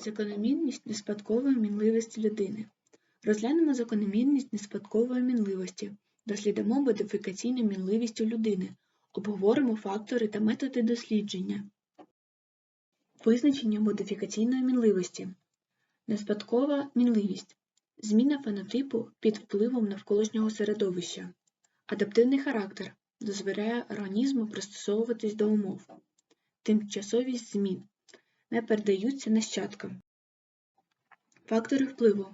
Закономірність неспадкової мінливості людини. Розглянемо закономірність неспадкової мінливості, дослідимо модифікаційну мінливість у людини, обговоримо фактори та методи дослідження. Визначення модифікаційної мінливості. Неспадкова мінливість зміна фенотипу під впливом навколишнього середовища. Адаптивний характер дозволяє організму пристосовуватись до умов. Тимчасовість змін не передаються нащадкам. Фактори впливу.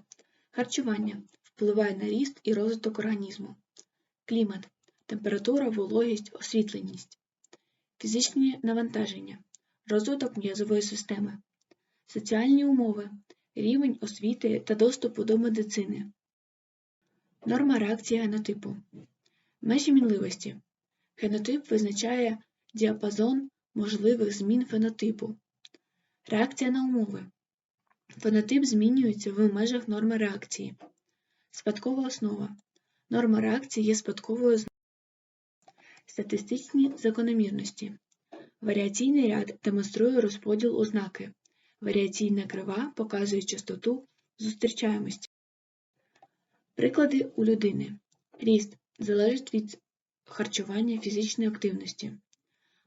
Харчування впливає на ріст і розвиток організму. Клімат температура, вологість, освітленість. Фізичні навантаження, розвиток м'язової системи. Соціальні умови, рівень освіти та доступу до медицини. Норма реакції генотипу. Межі мінливості. Генотип визначає діапазон можливих змін фенотипу. Реакція на умови. Фенотип змінюється в межах норми реакції. Спадкова основа. Норма реакції є спадковою з- Статистичні закономірності. Варіаційний ряд демонструє розподіл ознаки. Варіаційна крива показує частоту зустрічаємості. Приклади у людини. Ріст залежить від харчування фізичної активності.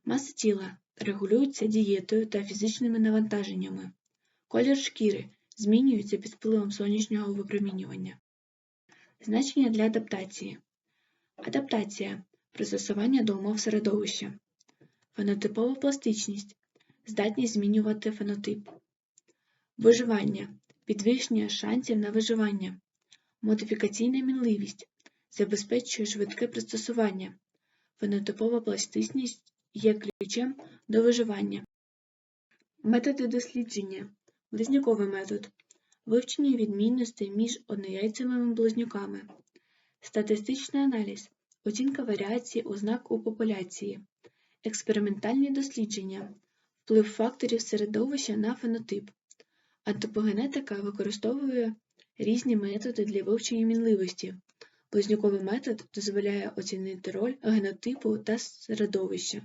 Маса тіла регулюється дієтою та фізичними навантаженнями. Колір шкіри змінюється під впливом сонячного випромінювання. Значення для адаптації. Адаптація пристосування до умов середовища. Фенотипова пластичність здатність змінювати фенотип. Виживання підвищення шансів на виживання. Модифікаційна мінливість забезпечує швидке пристосування. Фенотипова пластичність є ключем до виживання. Методи дослідження. Близнюковий метод. Вивчення відмінностей між однояйцевими близнюками. Статистичний аналіз. Оцінка варіації ознак у популяції. Експериментальні дослідження. Вплив факторів середовища на фенотип. Антропогенетика використовує різні методи для вивчення мінливості. Близнюковий метод дозволяє оцінити роль генотипу та середовища.